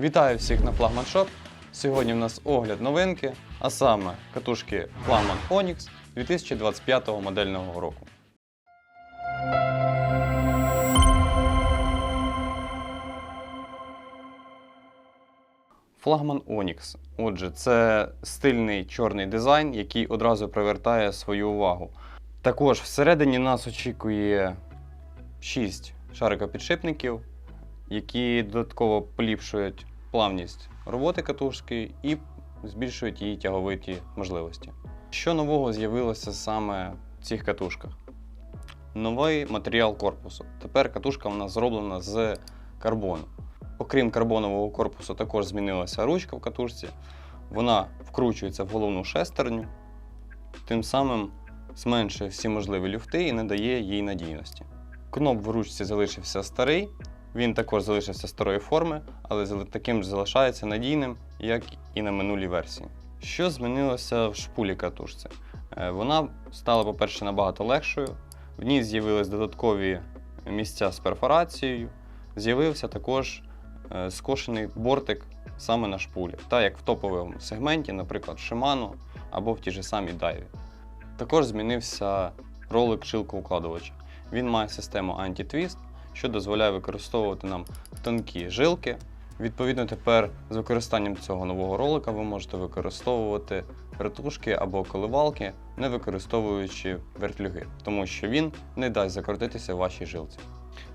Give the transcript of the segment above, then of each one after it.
Вітаю всіх на Flagman Shop. Сьогодні в нас огляд новинки, а саме катушки Flagman Onyx 2025 модельного року. Флагман Onyx. Отже, це стильний чорний дизайн, який одразу привертає свою увагу. Також всередині нас очікує 6 шарикопідшипників, які додатково поліпшують плавність роботи катушки і збільшують її тяговиті можливості. Що нового з'явилося саме в цих катушках? Новий матеріал корпусу. Тепер катушка нас зроблена з карбону. Окрім карбонового корпусу, також змінилася ручка в катушці. Вона вкручується в головну шестерню, тим самим зменшує всі можливі люфти і не дає їй надійності. Кноп в ручці залишився старий, він також залишився старої форми, але таким ж залишається надійним, як і на минулій версії. Що змінилося в шпулі катушці? Е, Вона стала, по-перше, набагато легшою. В ній з'явились додаткові місця з перфорацією. З'явився також е, скошений бортик саме на шпулі, так як в топовому сегменті, наприклад, в Shimano або в тій же самій Дайві. Також змінився ролик жилкоукладувача. Він має систему анті-твіст, що дозволяє використовувати нам тонкі жилки. Відповідно, тепер з використанням цього нового ролика ви можете використовувати вертушки або коливалки, не використовуючи вертлюги, тому що він не дасть закрутитися вашій жилці.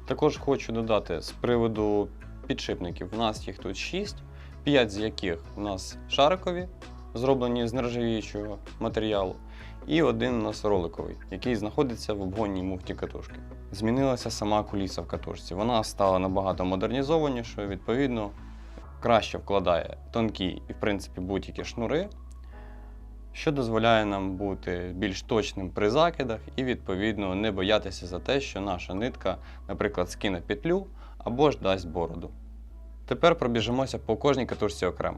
Також хочу додати з приводу підшипників. У нас їх тут 6, 5 з яких у нас шарикові, зроблені з нержавіючого матеріалу, і один у нас роликовий, який знаходиться в обгонній муфті катушки. Змінилася сама куліса в катушці. Вона стала набагато модернізованішою, відповідно, краще вкладає тонкі і, в принципі, будь-які шнури, що дозволяє нам бути більш точним при закидах і, відповідно, не боятися за те, що наша нитка, наприклад, скине петлю або ж дасть бороду. Тепер пробіжимося по кожній катушці окремо.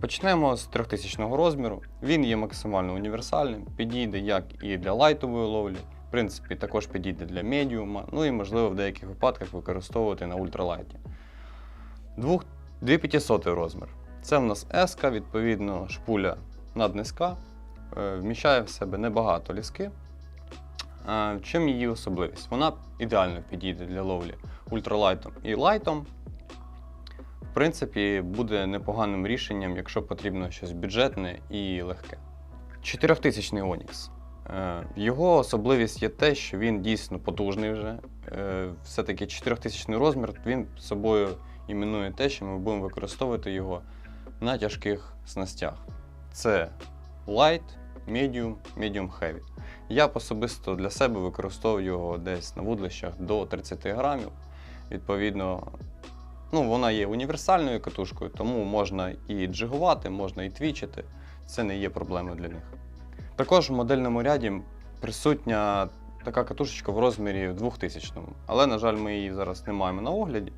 Почнемо з 3000 розміру. Він є максимально універсальним, підійде як і для лайтової ловлі, в принципі, також підійде для медіума, ну і можливо в деяких випадках використовувати на ультралайті. 2500 розмір. Це в нас S, відповідно, шпуля наднизька, е, вміщає в себе небагато ліски. Е, чим її особливість? Вона ідеально підійде для ловлі ультралайтом і лайтом. В принципі, буде непоганим рішенням, якщо потрібно щось бюджетне і легке. 4000 Onyx. Е, Його особливість є те, що він дійсно потужний вже. Е, Все-таки 4000 розмір він собою іменує те, що ми будемо використовувати його на тяжких снастях. Це light, medium, medium heavy. Я особисто для себе використовую його десь на вудлищах до 30 грамів. Відповідно, ну, вона є універсальною катушкою, тому можна і джигувати, можна і твічити. Це не є проблемою для них. Також в модельному ряді присутня така катушечка в розмірі 2000 але, на жаль, ми її зараз не маємо на огляді.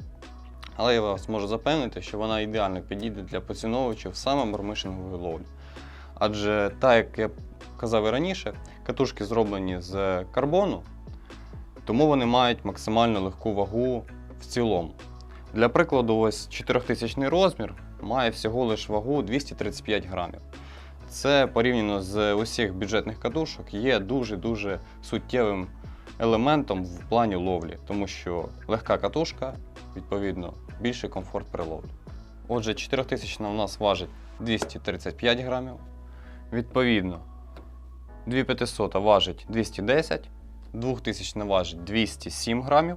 Але я вас можу запевнити, що вона ідеально підійде для поціновувачів саме мормишингової ловлі. Адже, так як я казав і раніше, катушки зроблені з карбону, тому вони мають максимально легку вагу в цілому. Для прикладу, ось 4000 розмір має всього лише вагу 235 грамів. Це порівняно з усіх бюджетних катушок є дуже-дуже суттєвим елементом в плані ловлі, тому що легка катушка, відповідно, більший комфорт при ловлі. Отже, 4000 у нас важить 235 грамів. Відповідно, 2500 важить 210, 2000 важить 207 грамів.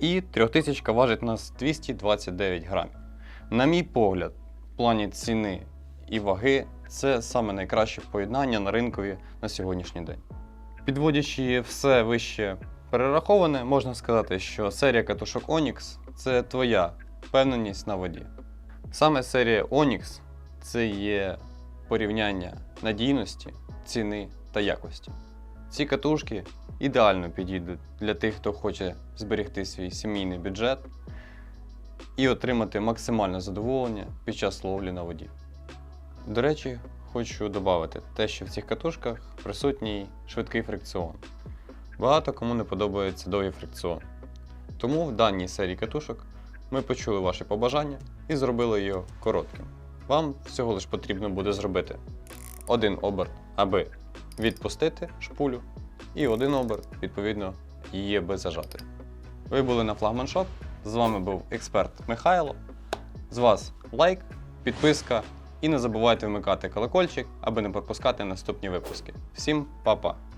І 3000 важить нас 229 грамів. На мій погляд, в плані ціни і ваги це саме найкраще поєднання на ринкові на сьогоднішній день. Підводячи все вище перераховане, можна сказати, що серія катушок Onyx це твоя впевненість на воді. Саме серія Onyx це є порівняння надійності, ціни та якості. Ці катушки ідеально підійдуть для тих, хто хоче зберегти свій сімейний бюджет і отримати максимальне задоволення під час ловлі на воді. До речі, хочу додати те, що в цих катушках присутній швидкий фрикціон. Багато кому не подобається довгий фрикціон. Тому в даній серії катушок Ми почули ваші побажання і зробили його коротким. Вам всього лиш потрібно буде зробити один оберт, аби відпустити шпулю, і один оберт, відповідно, її би зажати. Ви були на флагманшоп. З вами був експерт Михайло. З вас лайк, підписка і не забувайте вмикати колокольчик, аби не пропускати наступні випуски. Всім па-па!